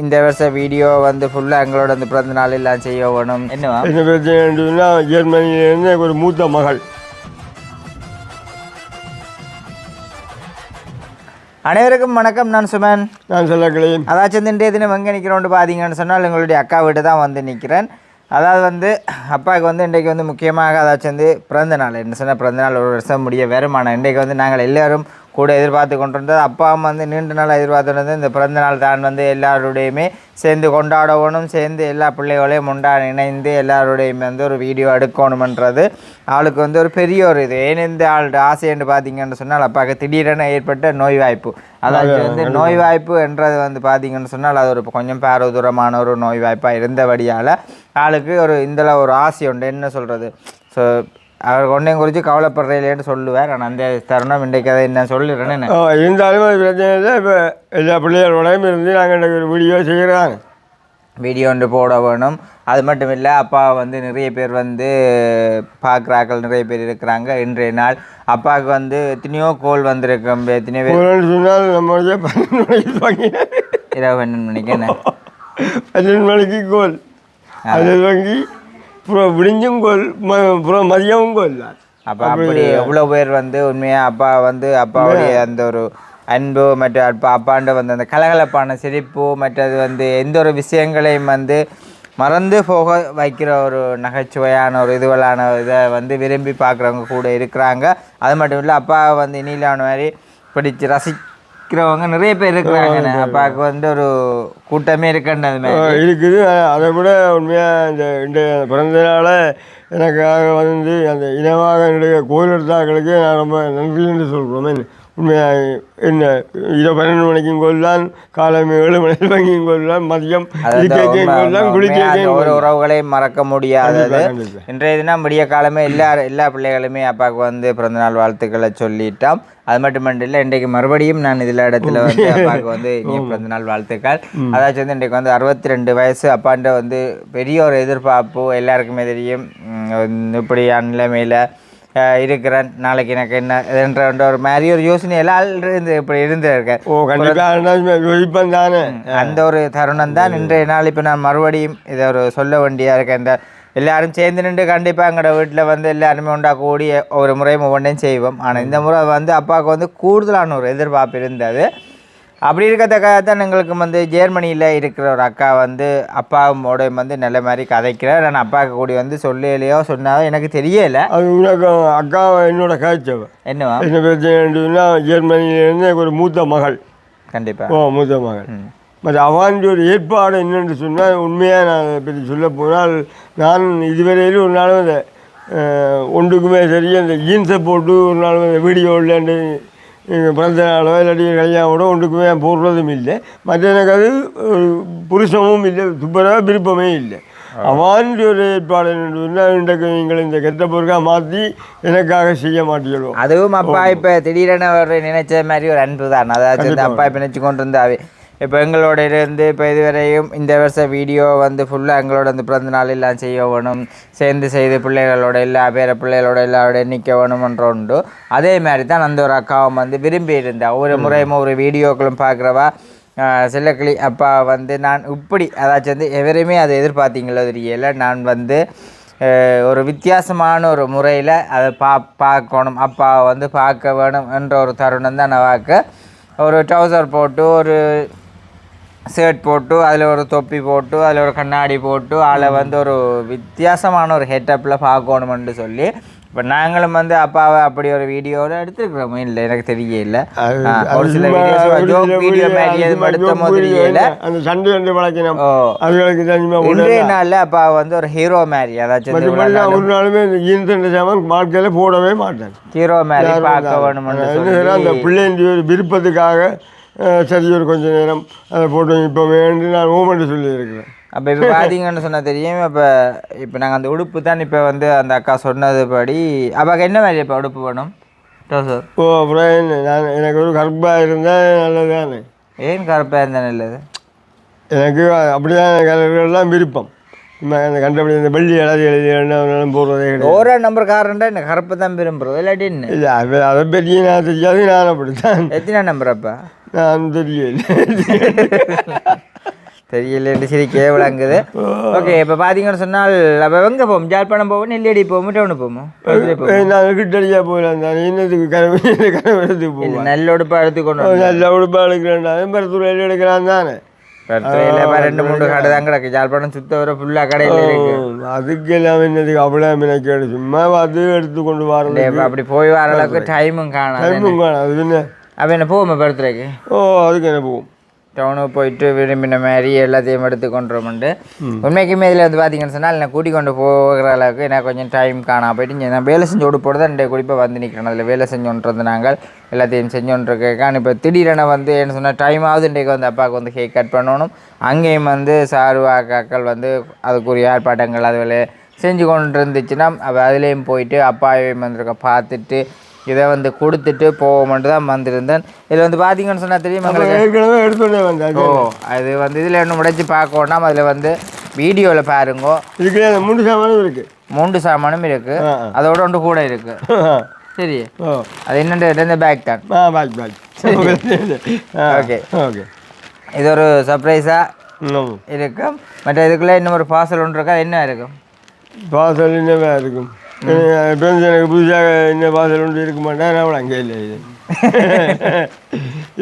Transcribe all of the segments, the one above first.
இந்த வருஷம் வீடியோ வந்து ஃபுல்லாக எங்களோட வந்து பிறந்த நாள் எல்லாம் செய்ய வேணும் என்னவா? என்ன பிரச்சனைன்னா ஜெர்மனியிலேருந்து ஒரு மூத்த மகள். அனைவருக்கும் வணக்கம் நான் சுமன். நான் சொல்லக்கலையும் அதாச்சும் இன்றைய தினம் எங்கே நிற்கிறோன்னு பார்த்தீங்கன்னு சொன்னால் எங்களுடைய அக்கா வீட்டு தான் வந்து நிற்கிறேன் அதாவது வந்து அப்பாவுக்கு வந்து இன்றைக்கு வந்து முக்கியமாக அதாச்சும் வந்து பிறந்த நாள். என்ன சொன்னால் பிறந்த நாள் ஒரு வருஷம் முடிய வருமானம். இன்றைக்கு வந்து நாங்கள் எல்லாரும் கூட எதிர்பார்த்து கொண்டிருந்தது. அப்பா அம்மா வந்து நீண்ட நாள் எதிர்பார்த்துருந்தது இந்த பிறந்த நாள் தான் வந்து எல்லாருடையுமே சேர்ந்து கொண்டாடணும் சேர்ந்து எல்லா பிள்ளைகளையும் முண்டா இணைந்து எல்லாருடையுமே வந்து ஒரு வீடியோ எடுக்கணுமன்றது ஆளுக்கு வந்து ஒரு பெரிய ஒரு இது. ஏன் இந்த ஆளோட ஆசைன்னு பார்த்தீங்கன்னு சொன்னால் அப்பாவுக்கு திடீரென ஏற்பட்ட நோய் வாய்ப்பு அதாவது வந்து நோய் வாய்ப்பு என்றது வந்து பார்த்தீங்கன்னு சொன்னால் அது ஒரு கொஞ்சம் பாரதூரமான ஒரு நோய் வாய்ப்பாக இருந்தபடியால் ஆளுக்கு ஒரு இதில் ஒரு ஆசை உண்டு. என்ன சொல்கிறது ஸோ அவர் ஒன்றையும் குறித்து கவலைப்படுறீங்களேன்னு சொல்லுவார். ஆனால் அந்த தருணம் இன்றைக்கு அதை என்ன ஆ, இருந்தாலும் அது பிரச்சனை இல்லை. இப்போ எல்லா பிள்ளைகளோடையும் இருந்து நாங்கள் ஒரு வீடியோ செய்கிறாங்க வீடியோ ஒன்று போட வேணும். அது மட்டும் இல்லை அப்பா வந்து நிறைய பேர் வந்து பார்க்குறாக்கள் நிறைய பேர் இருக்கிறாங்க இன்றைய நாள். அப்பாவுக்கு வந்து எத்தனையோ கோல் வந்திருக்கும். எத்தனையோ பேர் சொன்னால் நம்ம வந்து பன்னெண்டு மணிக்கு வாங்கி. இரவு பன்னெண்டு மணிக்கு என்ன? பன்னெண்டு மணிக்கு கோல். அது வாங்கி அப்புறம் விடிஞ்சும் கோல் அப்புறம் மதியமும் கோல் தான் அப்போ அப்படி எவ்வளோ பேர் வந்து உண்மையாக அப்பா வந்து அப்பாவுடைய அந்த ஒரு அன்பு மற்ற அப்பா அப்பாண்ட வந்து அந்த கலகலப்பான சிரிப்பு மற்றது வந்து எந்த ஒரு விஷயங்களையும் வந்து மறந்து போக வைக்கிற ஒரு நகைச்சுவையான ஒரு இதுவலான இதை வந்து விரும்பி பார்க்குறவங்க கூட இருக்கிறாங்க. அது மட்டும் இல்லை அப்பா வந்து இனிலான மாதிரி பிடிச்சு ரசிக்கிறவங்க நிறைய பேர் இருக்கிறாங்க. அப்பாவுக்கு வந்து ஒரு கூட்டமே இருக்குன்றது இருக்குது. அதை விட உண்மையாக இந்த இந்த பிறந்த நாளை எனக்காக வந்து அந்த இனமாக என்னுடைய கோயில் எடுத்தாக்களுக்கு நான் ரொம்ப நன்றி என்று சொல்கிறோம். என்ன இரவு பன்னெண்டு மணிக்கும் கொள்ளலாம் காலம் ஏழு மணிக்கு வாங்கியும் கொள்ளலாம் மதியம் கொள்ளலாம் ஒரு உறவுகளையும் மறக்க முடியாதது. இன்றைய தினம் விடிய காலமே எல்லா எல்லா பிள்ளைகளுமே அப்பாவுக்கு வந்து பிறந்தநாள் வாழ்த்துக்களை சொல்லிட்டோம். அது மட்டும் இல்லை இன்றைக்கு மறுபடியும் நான் இதில் இடத்துல வந்து அப்பாவுக்கு வந்து இனிய பிறந்தநாள் வாழ்த்துக்கள். அதாச்சும் வந்து இன்றைக்கு வந்து அறுபத்தி ரெண்டு வயசு அப்பாண்ட வந்து பெரிய ஒரு எதிர்பார்ப்பு எல்லாருக்குமே தெரியும். இப்படியான நிலைமையில் இருக்கிறேன். நாளைக்கு எனக்கு என்ன என்ற ஒரு மாதிரி ஒரு யோசனை எல்லாம் இருந்து இப்படி இருந்திருக்கேன் ஓ கண்டிப்பாக யோசிப்பேன் தானே? அந்த ஒரு தருணம் தான். இன்றைய நாள் இப்போ நான் மறுபடியும் இதை ஒரு சொல்ல வேண்டியா இருக்கேன் இந்த எல்லாரும் சேர்ந்து நின்று கண்டிப்பாக எங்களோட வீட்டில் வந்து எல்லாருமே உண்டா கூடி ஒரு முறை ஒவ்வொன்றையும் செய்வோம். ஆனால் இந்த முறை வந்து அப்பாவுக்கு வந்து கூடுதலான ஒரு எதிர்பார்ப்பு இருந்தது. அப்படி இருக்கத்தக்காக தான் எங்களுக்கு வந்து ஜெர்மனியில் இருக்கிற ஒரு அக்கா வந்து அப்பாவோட வந்து நல்ல மாதிரி கதைக்கிறார். நான் அப்பாவுக்கு கூடி வந்து சொல்லலையோ சொன்னாவோ எனக்கு தெரியலை. அது உனக்கு அக்கா என்னோட காய்ச்சவ என்னவா? என்ன பிரச்சனைன்னா ஜெர்மனியிலேருந்து ஒரு மூத்த மகள். கண்டிப்பாக ஓ மூத்த மகள். மற்ற அவன் ஒரு ஏற்பாடு என்னென்று சொன்னால் உண்மையாக நான் பற்றி சொல்ல போனால் நான் இதுவரையிலும் ஒரு அஹ், ஒன்றுக்குமே சரி அந்த ஜீன்ஸை போட்டு ஒரு அந்த வீடியோ இல்லைன்னு எங்கள் பிறந்த நாளோ இல்லாட்டி கல்யாணமோட ஒன்றுக்குமே போடுறதும் இல்லை. மற்ற எனக்கு அது புருஷமும் இல்லை துப்பராக விருப்பமே இல்லை. அவன் ஒரு ஏற்பாடு இன்றைக்கு நீங்கள் இந்த கெட்ட பொருட்காக மாற்றி எனக்காக செய்ய மாட்டீங்களோ அதுவும் அப்பா இப்போ திடீரென ஒரு நினைச்ச மாதிரி ஒரு அன்பு தான் அதாவது அப்பா இப்போ நினச்சி கொண்டு இருந்தாவே இப்போ எங்களோட இருந்து இப்போ இதுவரையும் இந்த வருஷம் வீடியோ வந்து ஃபுல்லாக எங்களோட வந்து பிறந்த நாள் எல்லாம் செய்ய வேணும் சேர்ந்து செய்து பிள்ளைகளோட எல்லா பேர பிள்ளைகளோட எல்லாரோட நிற்க வேணுமன்ற உண்டு. அதே மாதிரி தான் அந்த ஒரு அக்காவும் வந்து விரும்பி இருந்தா ஒரு முறையும் ஒரு வீடியோக்களும் பார்க்குறவா செல்லக்கிளி அப்பா வந்து நான் இப்படி அதாச்சும் வந்து எவரையுமே அதை எதிர்பார்த்தீங்களோ தெரியல. நான் வந்து ஒரு வித்தியாசமான ஒரு முறையில் அதை பா பார்க்கணும் அப்பாவை வந்து பார்க்க வேணும் என்ற ஒரு தருணம் தான் நவாக்கு ஒரு ட்ரௌசர் போட்டு ஒரு ஷர்ட் போட்டு அதில் ஒரு தொப்பி போட்டு அதில் ஒரு கண்ணாடி போட்டு ஆளை வந்து ஒரு வித்தியாசமான ஒரு ஹெட்டப்பில் பார்க்கணுமென்று சொல்லி இப்போ நாங்களும் வந்து அப்பாவை அப்படி ஒரு வீடியோவில் எடுத்துருக்குறோம். இல்லை எனக்கு தெரியல. அது- அது ஒரு சில வீடியோஸ் வீடியோ video, மாதிரி அது எடுத்த joke மாதிரி video தெரியல அந்த சண்டை ரெண்டு வளர்க்கணும். ஓ. அதுகளுக்கு தனிமா இன்றைய நாளில் அப்பா வந்து ஒரு ஹீரோ மாதிரி அதாச்சும் வந்து ஒரு நாளுமே இந்த ஜீன்ஸ் சாமான் வாழ்க்கையில் போடவே மாட்டேன் ஹீரோ மாதிரி பார்க்க வேணும்னு அந்த ஒரு விருப்பத்துக்காக சரி ஒரு கொஞ்ச நேரம் அதை போட்டு இப்போ வேண்டும் நான் ஓமெண்ட் சொல்லியிருக்கிறேன். அப்போ இப்போ பார்த்தீங்கன்னு சொன்னால் தெரியும். இப்போ இப்போ நாங்கள் அந்த உடுப்பு தான் இப்போ வந்து அந்த அக்கா சொன்னது படி அப்பாக்கு என்ன மாதிரி இப்போ உடுப்பு வேணும்? டோசர் ஓ அப்புறம் நான் எனக்கு ஒரு கருப்பாக இருந்தால் நல்லது தானே ஏன் கருப்பாக இருந்தா நல்லது? எனக்கு அப்படிதான் கலர்கள்லாம் விருப்பம். அந்த கண்டபடி இந்த வெள்ளி எழுதி எழுதி போடுறதே கிடையாது. ஓரோ நம்பர் காரன்டா என்ன கருப்பு தான் விரும்புறது? இல்லாட்டி இல்லை அது பற்றி நான் தெரியாது நான் அப்படித்தான். எத்தனை நம்பர் அப்பா? நான் தெரியல. தெரியல சிரிக்கவே விளங்குது. ஓகே இப்போ பார்த்தீங்கன்னு சொன்னால் அப்போ எங்கே போவோம்? ஜாழ்ப்பாணம் போவோம்? நெல்லியடி போவோம்? டவுனு போவோம்? நான் கிட்டடியாக போகலாம். தான் என்னதுக்கு கனவு கனவுறதுக்கு போவோம்? நல்ல உடுப்பா எடுத்துக்கொண்டு நல்ல உடுப்பாக எடுக்கிறேன். மருத்துவரையில் எடுக்கிறான் தானே. ரெண்டு மூணு கடை தான் கிடக்கு. ஜாழ்ப்பாணம் சுத்த வர ஃபுல்லாக கடையில் அதுக்கு எல்லாம் என்னதுக்கு அவ்வளோ மினக்கேடு. சும்மா அது எடுத்து கொண்டு வரணும். அப்படி போய் வர அளவுக்கு டைமும் காணாது டைமும் காணும் அது அப்போ என்ன போவோமா பர்த்டேக்கு ஓ அதுக்கு என்ன போகும் டவுனுக்கு போயிட்டு விரும்பின மாதிரி எல்லாத்தையும் எடுத்து கொண்டு வரமுண்டு உண்மைக்குமே இதில் வந்து பார்த்தீங்கன்னு சொன்னால் என்னை கூட்டி கொண்டு போகிற அளவுக்கு எனக்கு கொஞ்சம் டைம் காணாம போயிட்டு நான் வேலை செஞ்சு உடுப்போடு தான் ரெண்டு குடிப்பாக வந்து நிற்கிறேன் அதில் வேலை செஞ்சோன்றது நாங்கள் எல்லாத்தையும் செஞ்சோன்றிருக்கேன். இப்போ திடீரென வந்து என்ன சொன்னால் டைம் ஆகுது இன்றைக்கு வந்து அப்பாவுக்கு வந்து கேக் கட் பண்ணணும். அங்கேயும் வந்து சாருவாக்காக்கள் வந்து அதுக்குரிய ஏற்பாட்டங்கள் அதில் செஞ்சு கொண்டு இருந்துச்சுன்னா அப்போ அதுலேயும் போயிட்டு அப்பாவையும் வந்திருக்க பார்த்துட்டு இதை வந்து கொடுத்துட்டு போவோம்ட்டு தான் வந்திருந்தேன். இதில் வந்து பார்த்தீங்கன்னு சொன்னால் தெரியும் ஓ அது வந்து இதில் ஒன்று முடைச்சி பார்க்கணும்னா அதில் வந்து வீடியோவில் பாருங்கோ. இதுக்கு மூணு சாமானும் இருக்கு. மூன்று சாமானும் இருக்கு. ஆ, ஆ. அதோட ஒன்று கூட இருக்கு. சரி. அது என்னென்ன பேக் தான். Ah bye bye okay. Okay. இது ஒரு சர்ப்ரைஸாக இருக்கும் மற்ற இதுக்குள்ளே இன்னும் ஒரு பார்சல் ஒன்று இருக்கா? என்ன இருக்கும்? வாசல் என்னவா இருக்கும். இப்போ எனக்கு புதுசாக என்ன வாசல் ஒன்று இருக்க மாட்டேன் நான் அங்கே இல்லை. இது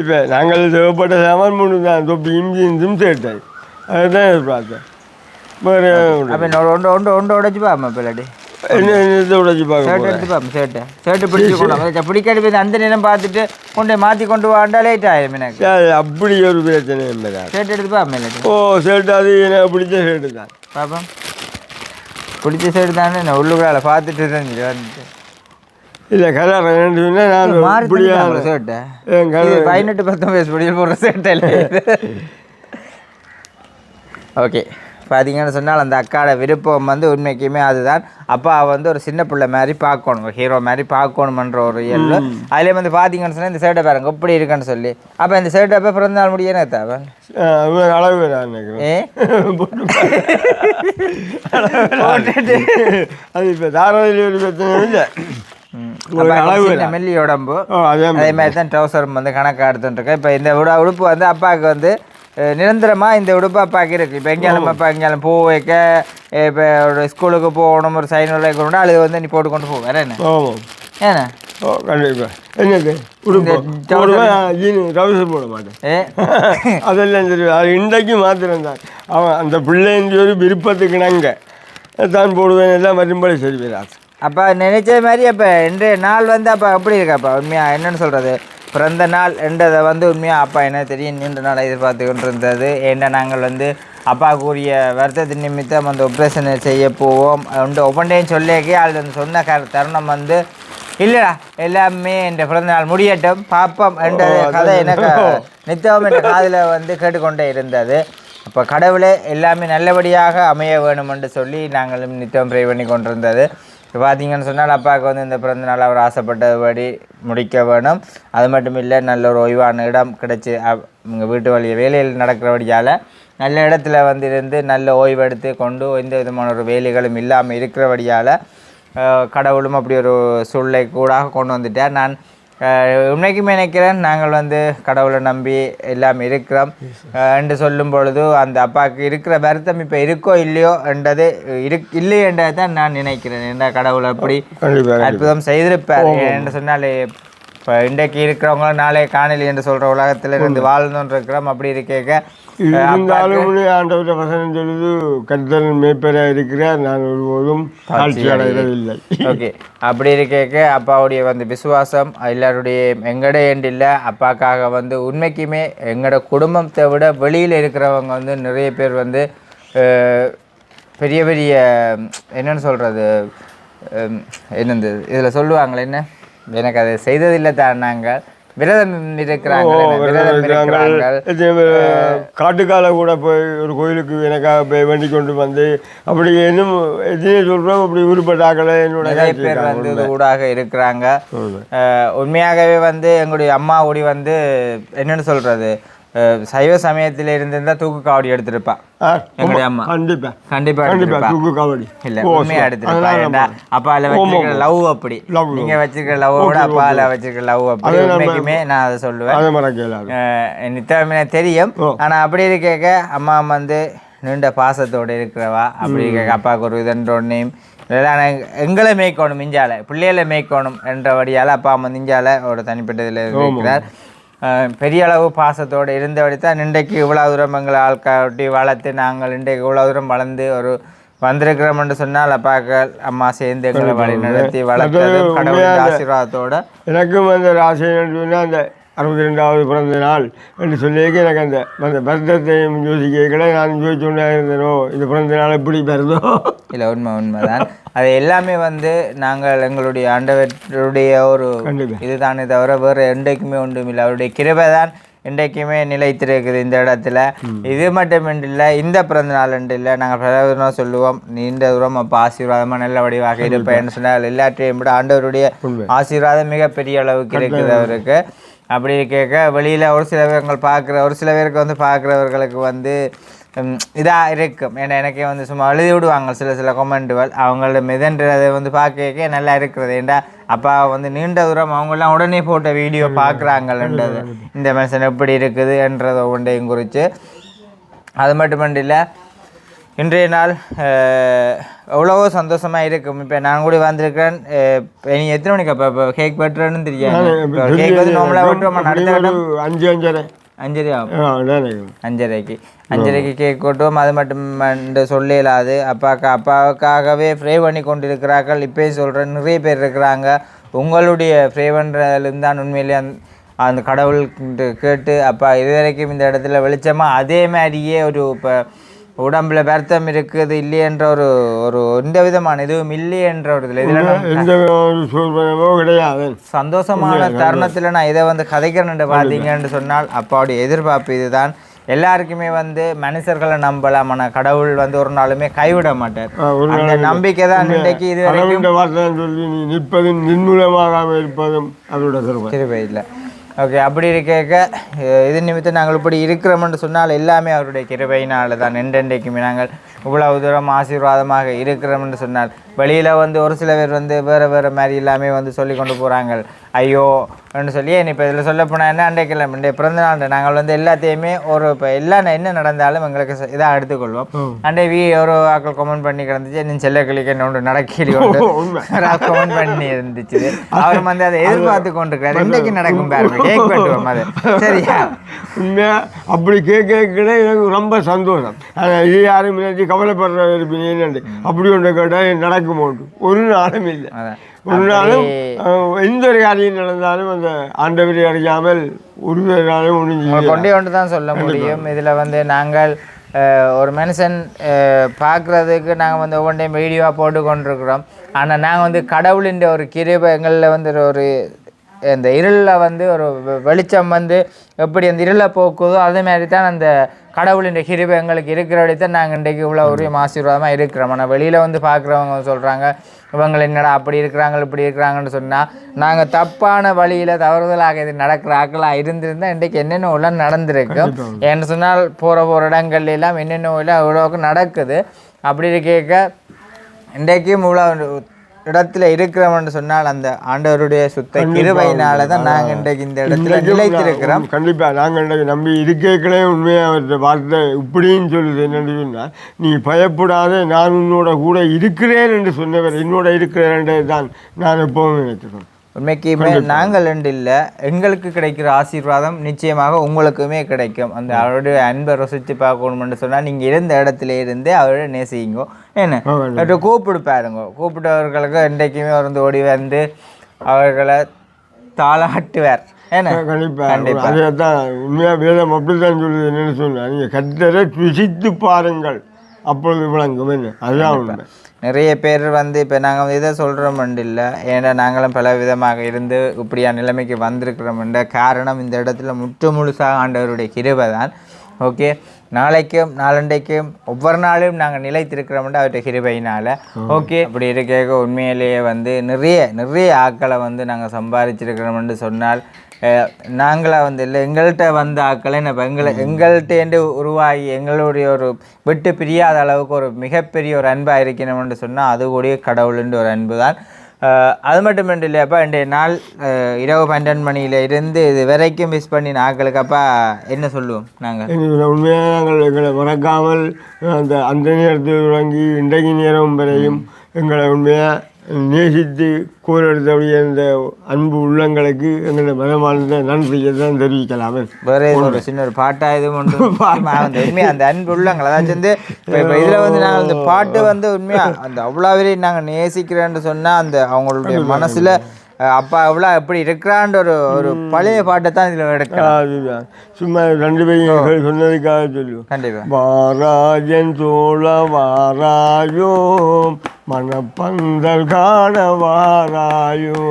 இப்போ நாங்கள் தேவைப்பட்ட சாமான் மூணு தான் தொப்பியும் ஜீன்ஸும் சேர்த்தாய் அதுதான் பார்த்தேன் வேறு ஒன்று ஒன்று ஒன்று உடைச்சு பாப்பா பிள்ளாடி ஷர்ட் அப்படி ஒரு பிரச்சனை ஷர்ட் ஓ ஷர்ட் அது பிடிச்ச ஷர்ட்டு தான். பாப்பா பிடிச்ச சைடு தானே நான் உள்ளுக்குள்ள பார்த்துட்டு வந்துட்டு இல்லை கலர் நான் இப்படியா கலர் பதினெட்டு பத்தொன்பது படியில் போடுற ஷர்ட் இல்லை ஓகே பார்த்தீங்கன்னு சொன்னால் அந்த அக்காட விருப்பம் வந்து உண்மைக்குமே அதுதான். அப்பா வந்து ஒரு சின்ன பிள்ளை மாதிரி பார்க்கணும் ஹீரோ மாதிரி பார்க்கணுமன்ற ஒரு இயல்பு அதுலேயே வந்து பார்த்தீங்கன்னு சொன்னால் இந்த ஷர்ட்டை பாருங்க எப்படி இருக்குன்னு சொல்லி. அப்போ இந்த ஷர்ட்டை அப்போ பிறந்த நாள் முடிய தேவை? அளவு அது இப்போ தாராளி ஒரு பிரச்சனை இல்லை. மெல்லி உடம்பு. அதே மாதிரி. தான் ட்ரௌசரும் வந்து கணக்காக எடுத்துட்டுருக்கேன் இப்போ இந்த உட உடுப்பு வந்து அப்பாவுக்கு வந்து அஹ், நிரந்தரமா இந்த உடுப்பு அப்பாவுக்கு இருக்குது இப்போ எங்கேயாலும் அப்பா எங்கேயாலும் பூ வைக்க இப்போ ஒரு ஸ்கூலுக்கு போகணும் ஒரு சைன் வைக்கணும்னா அது வந்து நீ போட்டு கொண்டு போவேன் என்ன? ஏண்ணா ஓ கண்டிப்பாக என்னது? ட்ரௌசர் போட மாட்டேன். அதெல்லாம் தெரியும் அது இன்றைக்கு மாத்திரம் தான் அவன் அந்த பிள்ளைன்ற ஒரு விருப்பத்துக்கு நாங்கள் தான் போடுவேன் எல்லாம் வரும்படி சரி ஆசை அப்போ நினைச்ச மாதிரி அப்போ இன்றைய நாள் வந்து அப்போ எப்படி இருக்காப்பா உண்மையா? என்னன்னு சொல்கிறது பிறந்த நாள் என்றதை வந்து உண்மையாக அப்பா என்ன தெரியும் நீண்ட நாள் எதிர்பார்த்து கொண்டு இருந்தது ஏன்னா நாங்கள் வந்து அப்பாவுக்குரிய வருத்தத்தின் நிமித்தம் அந்த ஆப்ரேஷனை செய்ய போவோம் உண்டு ஒவ்வொன்றையும் சொல்லியக்கே அது சொன்ன க தருணம் வந்து இல்லைடா எல்லாமே என் பிறந்த நாள் முடியட்டும் பாப்பம் என்ற கதை எனக்கு நித்தம் என்ற காதில் வந்து கேட்டுக்கொண்டே இருந்தது. அப்போ கடவுளே எல்லாமே நல்லபடியாக அமைய வேணும் என்று சொல்லி நாங்களும் நித்தம் ப்ரே பண்ணி கொண்டிருந்தது இப்போ பார்த்தீங்கன்னு சொன்னால் அப்பாவுக்கு வந்து இந்த பிறந்த நாள் அவர் ஆசைப்பட்டபடி முடிக்க வேணும். அது மட்டும் இல்லை நல்ல ஒரு ஓய்வான இடம் கிடைச்சி உங்கள் வீட்டு வழிய வேலையில் நடக்கிறபடியால் நல்ல இடத்துல வந்து இருந்து நல்ல ஓய்வெடுத்து கொண்டு எந்த விதமான ஒரு வேலைகளும் இல்லாமல் இருக்கிறபடியால் கடவுளும் அப்படி ஒரு சூழ்நிலை கூட கொண்டு வந்துட்டேன் நான் உண்மைக்குமே நினைக்கிறேன். நாங்கள் வந்து கடவுளை நம்பி எல்லாம் இருக்கிறோம். என்று சொல்லும் பொழுது அந்த அப்பாவுக்கு இருக்கிற வருத்தம் இப்போ இருக்கோ இல்லையோ என்றது இருக் இல்லை என்றதை தான் நான் நினைக்கிறேன். என்ன கடவுள் அப்படி அற்புதம் செய்திருப்பார் என்று சொன்னாலே இப்போ இன்றைக்கு இருக்கிறவங்க நாளை காணலி என்று சொல்கிற உலகத்தில் இருந்து வாழ்ந்தோன்னு இருக்கிறோம் அப்படி இருக்க ஆண்டவர வசனம் சொல்லுது கர்த்தர் மேய்ப்பராக இருக்கிறார் நான் ஒருபோதும் அடைகிறதில்லை ஓகே. அப்படி இருக்க அப்பாவுடைய வந்து விசுவாசம் எல்லாருடைய எங்கட ஏண்டு இல்லை அப்பாக்காக வந்து உண்மைக்குமே எங்களோட குடும்பத்தை விட வெளியில் இருக்கிறவங்க வந்து நிறைய பேர் வந்து பெரிய பெரிய என்னன்னு சொல்கிறது என்னது இதில் சொல்லுவாங்களே என்ன? எனக்கு அதை செய்ததில்லை தான் நாங்கள். விரதம் காட்டுக்கால கூட போய் ஒரு கோயிலுக்கு எனக்காக போய் வேண்டிக் கொண்டு வந்து அப்படி இன்னும் எத்தனை சொல்கிறோம் அப்படி உருப்பட்டாக்களை என்னோட பேர் வந்து ஊடாக இருக்கிறாங்க. உண்மையாகவே வந்து எங்களுடைய அம்மா ஓடி வந்து என்னன்னு சொல்றது? சைவ சமயத்தில் இருந்திருந்தா தூக்கு காவடி எடுத்திருப்பா. எங்களுடைய அம்மா. கண்டிப்பா கண்டிப்பா கண்டிப்பா எடுத்திருப்பா. தூக்கு காவடி. இல்ல உண்மையா. எடுத்திருப்பா. வச்சிருக்கிற லவ் அப்படி. நீங்க வச்சிருக்கிற லவ்வோட அப்பால வச்சிருக்கிற லவ் அப்படி. உண்மைக்குமே நான் அதை சொல்லுவேன். நித்தமே தெரியும். ஆனா அப்படி இருக்க அம்மா வந்து நீண்ட பாசத்தோட இருக்கிறவா? அப்படி இருக்க அப்பாவுக்கு ஒரு இதன்றொன்னையும் எங்களை மேய்க்கணும் இஞ்சால பிள்ளைகளை மேய்க்கணும் என்றபடியால் அப்பா அம்மா இஞ்சால ஒரு தனிப்பட்ட இதில் இருக்கிறார். பெரிய அளவு பாசத்தோடு இருந்தபடி தான் இன்றைக்கு இவ்வளோ தூரம் எங்களை ஆள்காட்டி வளர்த்து நாங்கள் இன்றைக்கு இவ்வளோ தூரம் வளர்ந்து ஒரு வந்திருக்கிறோம் என்று சொன்னால் அப்பாக்கள் அம்மா சேர்ந்து எங்களை வழி நடத்தி வளர்த்தது கடவுளின் ஆசீர்வாதத்தோட எனக்கும் அந்த ராசி அந்த அறுபத்தி ரெண்டாவது பிறந்த நாள் என்று சொல்லியிருக்க எனக்கு அந்த அந்த பர்தத்தையும் யோசிக்கல நான் யோசிச்சுட்டே இருந்தேனோ இந்த பிறந்த நாள் எப்படி வருதோ? இல்லை உண்மை உண்மைதான். அது எல்லாமே வந்து நாங்கள் எங்களுடைய ஆண்டவருடைய ஒரு. இதுதானே தவிர வேறு என்றைக்குமே ஒன்றும் இல்லை அவருடைய கிருபை தான் என்றைக்குமே நிலைத்திருக்குது இந்த இடத்துல. இது மட்டும் இல்லை இந்த பிறந்த நாள் இல்லை நாங்கள் பிரதமர் சொல்லுவோம் நீண்ட தூரம் அப்போ ஆசீர்வாதமாக நல்ல வடிவாக இருப்பேன்னு சொன்னால் எல்லாற்றையும் விட ஆண்டவருடைய. ஆசீர்வாதம் மிகப்பெரிய அளவுக்கு இருக்குது அவருக்கு. அப்படி கேட்க வெளியில் ஒரு சில பேர்கள் பார்க்குற ஒரு சில பேருக்கு வந்து பார்க்குறவர்களுக்கு வந்து இதாக இருக்கும். ஏன்னா எனக்கே வந்து சும்மா எழுதி விடுவாங்க சில சில கொமெண்ட்டுகள். அவங்களோட மிதன்றதை வந்து பார்க்க நல்லா இருக்கிறது. ஏன்டா அப்பா வந்து நீண்ட தூரம் அவங்கெல்லாம் உடனே போட்ட வீடியோ பார்க்குறாங்கன்றது இந்த மனுஷன் எப்படி இருக்குது என்றதை ஒன்றையும் குறித்து. அது மட்டுமண்டில்லை இன்றைய நாள் எவ்வளவோ சந்தோஷமாக இருக்கும். இப்போ நான் கூட வந்திருக்கிறேன். இப்ப நீ எத்தனை மணிக்கு அப்போ இப்போ கேக் வெட்டுறேன்னு தெரியாது. கேக் வந்து நார்மலாக வெட்டுவோம்? அடுத்த கட்டம் அஞ்சு அஞ்சரை. அஞ்சரை ஆகும். அஞ்சரைக்கு. அஞ்சரைக்கு கேக் கொட்டுவோம் அது மட்டும் என்று சொல்லலாது. அப்பாக்கா அப்பாவுக்காகவே ஃப்ரே பண்ணி கொண்டு இருக்கிறார்கள் இப்போயும் சொல்கிறேன் நிறைய பேர் இருக்கிறாங்க. உங்களுடைய ஃப்ரே பண்ணுறதுலேருந்து தான் உண்மையிலேயே அந்த அந்த கடவுள் கேட்டு அப்பா இது வரைக்கும் இந்த இடத்துல வெளிச்சமாக அதே மாதிரியே ஒரு இப்போ உடம்புல வருத்தம் இருக்குது இல்லையென்ற ஒரு ஒரு எந்த விதமான இதுவும் இல்லையென்ற ஒரு இதில் இதில் கிடையாது. சந்தோஷமான தருணத்தில் நான் இதை வந்து கதைக்கிறேன் பார்த்தீங்கன்னு சொன்னால் அப்பாவுடைய எதிர்பார்ப்பு இதுதான். எல்லாருக்குமே வந்து மனுஷர்களை நம்பலாம் ஆனால் கடவுள் வந்து ஒரு நாளுமே கைவிட மாட்டார். அந்த நம்பிக்கை தான் இன்றைக்கு இது வரைக்கும் நிற்பதும் நின்மூலமாகாமல் இருப்பதும் சிறுமை கிருபை இல்லை. ஓகே அப்படி இருக்க இது நிமித்தம் நாங்கள் இப்படி இருக்கிறோம்னு சொன்னால் எல்லாமே அவருடைய கிருபையினால் தான் என்றென்றைக்குமே நாங்கள் இவ்வளவு தூரம் ஆசீர்வாதமாக இருக்கிறோம்னு சொன்னால் வெளியில் வந்து ஒரு சில பேர் வந்து வேறு வேறு மாதிரி எல்லாமே வந்து சொல்லி கொண்டு போகிறாங்க ஐயோ என்று சொல்லி இப்போ இதில் சொல்ல போனால் என்ன? அன்றைக்கு இல்லை இன்றைய பிறந்த நாள். நாங்கள் வந்து எல்லாத்தையுமே ஒரு இப்போ எல்லாம் என்ன நடந்தாலும் எங்களுக்கு இதாக எடுத்துக்கொள்வோம். அண்டே வி ஒரு ஆக்கள் கமெண்ட் பண்ணி கிடந்துச்சு. நீ செல்ல கிளிக்க ஒன்று நடக்கலி ஒன்று. கமெண்ட் பண்ணி இருந்துச்சு. அவர் வந்து அதை எதிர்பார்த்து கொண்டிருக்காரு இன்றைக்கு நடக்கும் பாருங்க. கேக் வெட்டுவோம் அது. சரியா? உண்மையா அப்படி கேட்க கேட்க எனக்கு ரொம்ப சந்தோஷம். இது யாரும் கவலைப்படுற இருப்பீங்க அப்படி ஒன்று கேட்டால் நடக்குமோ. ஒரு நாளும் இல்லை. ஒரு நாளும் எந்த ஒரு காரியம் நடந்தாலும் அந்த ஆண்டவரை அறியாமல் ஒரு நாளும் ஒன்றும் கொண்டே கொண்டு தான் சொல்ல முடியும். இதில் வந்து நாங்கள் ஒரு மனுஷன் பார்க்குறதுக்கு நாங்கள் வந்து ஒவ்வொன்றையும் வீடியோவாக போட்டு கொண்டிருக்கிறோம். ஆனால் நாங்கள் வந்து கடவுளின் ஒரு கிருபை எங்களில் வந்து ஒரு இந்த இருளில் வந்து ஒரு வெளிச்சம் வந்து எப்படி அந்த இருளை போக்குதோ அதே மாதிரி தான் அந்த கடவுளின் கிருபை எங்களுக்கு இருக்கிறபடி தான் நாங்கள் இன்றைக்கு இவ்வளோ ஒரு ஆசீர்வாதமாக இருக்கிறோம். ஆனால் வெளியில் வந்து பார்க்குறவங்க சொல்கிறாங்க இவங்க என்னடா அப்படி இருக்கிறாங்க இப்படி இருக்கிறாங்கன்னு சொன்னால் நாங்கள் தப்பான வழியில் தவறுதலாக இது நடக்கிற ஆக்களாக இருந்திருந்தால் இன்றைக்கு என்னென்ன உள்ள நடந்திருக்கும் ஏன்னு சொன்னால் போகிற போகிற இடங்கள்ல எல்லாம் என்னென்ன உள்ள இவ்வளோக்கு நடக்குது அப்படி இருக்க இன்றைக்கும் இவ்வளோ இடத்துல இருக்கிறோம்னு சொன்னால் அந்த ஆண்டவருடைய சுத்த கிருபையினால தான் நாங்கள் இன்றைக்கு இந்த இடத்துல நிலைத்திருக்கிறோம். கண்டிப்பா நாங்கள் இன்றைக்கு நம்பி இருக்கே உண்மையாக அவர்கிட்ட வார்த்தை இப்படின்னு சொல்லுது என்னன்னு சொன்னால் நீ பயப்படாத நான் உன்னோட கூட இருக்கிறேன் என்று சொன்னவர் என்னோட இருக்கிறேன் தான் நான் எப்பவும் நினைக்கிறேன் உண்மைக்குமே நாங்கள் ரெண்டு இல்லை எங்களுக்கு கிடைக்கிற ஆசீர்வாதம் நிச்சயமாக உங்களுக்குமே கிடைக்கும். அந்த அவருடைய அன்பை ருசித்து பார்க்கணும்னு சொன்னால் நீங்கள் இருந்த இடத்துல இருந்தே அவரை நேசிங்க. என்ன? கூப்பிடு பாருங்க. கூப்பிட்டவர்களுக்கு என்றைக்குமே வந்து ஓடி வந்து அவர்களை தாளாட்டுவார். என்ன? கண்டிப்பா. அதே தான் உண்மையாக வேதம் அப்படித்தான் சொல்லுது. என்னன்னு சொன்னால் நீங்கள் கத்தரை ருசித்து பாருங்கள். அப்பொழுது விளங்கும் என்ன? அதுதான் உண்மை. நிறைய பேர் வந்து இப்போ நாங்கள் இதை சொல்கிறோம் இல்லை. ஏன்னா நாங்களும் பல விதமாக இருந்து இப்படியா நிலைமைக்கு வந்திருக்கிறோம்ன்ற காரணம் இந்த இடத்துல முற்று முழுசாக ஆண்டவருடைய கிருபை தான் ஓகே நாளைக்கும் நாளண்டைக்கும் ஒவ்வொரு நாளும் நாங்கள் நிலைத்திருக்கிறோம்ன்ற அவருடைய கிருபையினால். ஓகே அப்படி இருக்க உண்மையிலேயே வந்து நிறைய நிறைய ஆட்களை வந்து நாங்கள் சம்பாதிச்சிருக்கிறோம்னு சொன்னால் நாங்களாக வந்து இல்லை எங்கள்கிட்ட வந்த ஆக்களை இப்போ எங்களை எங்கள்கிட்டேருந்து உருவாகி எங்களுடைய ஒரு விட்டு பிரியாத அளவுக்கு ஒரு மிகப்பெரிய ஒரு அன்பாக இருக்கணும்னு சொன்னால் அது கூடிய கடவுளுன்ற ஒரு அன்பு தான் அது மட்டும் இல்லையாப்பா இன்றைய நாள் இரவு பன்னெண்டு மணியில இருந்து இது வரைக்கும் மிஸ் பண்ணி நாட்களுக்கு அப்பா என்ன சொல்லுவோம் நாங்கள் உண்மையாக நாங்கள் எங்களை மறக்காமல் அந்த அந்த நேரத்தில் தொடங்கி இன்றைக்கு நேரம் வரையும் எங்களை உண்மையாக நேசித்து கூறெடுத்தபடிய இந்த அன்பு உள்ளங்களுக்கு எங்களை மனமார்ந்த நன்றியை தான் தெரிவிக்கலாமே. வேற ஒரு சின்ன ஒரு பாட்டா இது ஒன்று. அந்த உண்மையா அந்த அன்பு உள்ளங்கள். அதாச்சும் வந்து இப்போ இதில் வந்து நாங்கள் அந்த பாட்டு வந்து உண்மையா அந்த அவ்வளோ வரையும் நாங்கள் நேசிக்கிறேன்னு சொன்னால் அந்த அவங்களுடைய மனசுல அப்பா அவ்வளோ எப்படி இருக்கிறான்ற ஒரு ஒரு பழைய பாட்டை தான் இதில் எடுக்கலாம். சும்மா ரெண்டு பேரும் சொன்னதுக்காக சொல்லுவோம். கண்டிப்பா. வாராஜன் சோழ வாராயோ மணப்பந்தல் காண வாராயோ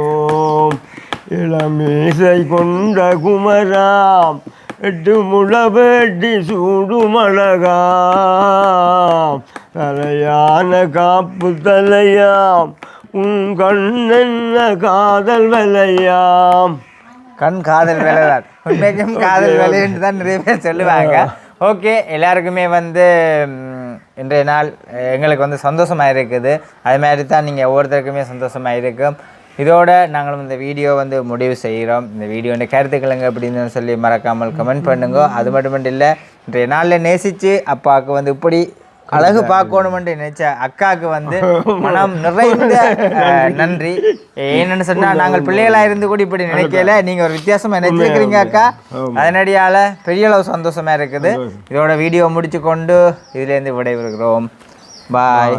இளமீசை கொண்ட குமராம் எட்டு முளவெட்டி சூடுமழகாம் தலையான காப்பு தலையாம் உன் கண்ணென்ன காதல் வலையாம். கண் காதல் வேலை தான் உண்மைக்கும் காதல் வேலைன்னு தான் நிறைய பேர் சொல்லுவாங்க. ஓகே. எல்லாருக்குமே வந்து இன்றைய நாள் எங்களுக்கு வந்து சந்தோஷமாக இருக்குது அது மாதிரி தான் நீங்கள் ஒவ்வொருத்தருக்குமே சந்தோஷமாக இருக்கும் இதோட நாங்களும் இந்த வீடியோ வந்து முடிவு செய்கிறோம். இந்த வீடியோட கருத்துக்களுங்க அப்படின்னு சொல்லி மறக்காமல் கமெண்ட் பண்ணுங்க. அது மட்டும் இல்லை இன்றைய நாளில் நேசித்து அப்பாவுக்கு வந்து இப்படி அழகு பார்க்கணுமென்று நினைச்ச அக்காவுக்கு வந்து மனம் நிறைந்த நன்றி. ஏன்னு சொன்னா நாங்கள் பிள்ளைகளா இருந்து கூட இப்படி நினைக்கல. நீங்க ஒரு வித்தியாசமா நினைச்சிருக்கிறீங்க அக்கா. அதனடியால பெரிய அளவு சந்தோஷமா இருக்குது. இதோட வீடியோ முடிச்சு கொண்டு இதுல இருந்து விடைபெறுகிறோம் பாய்.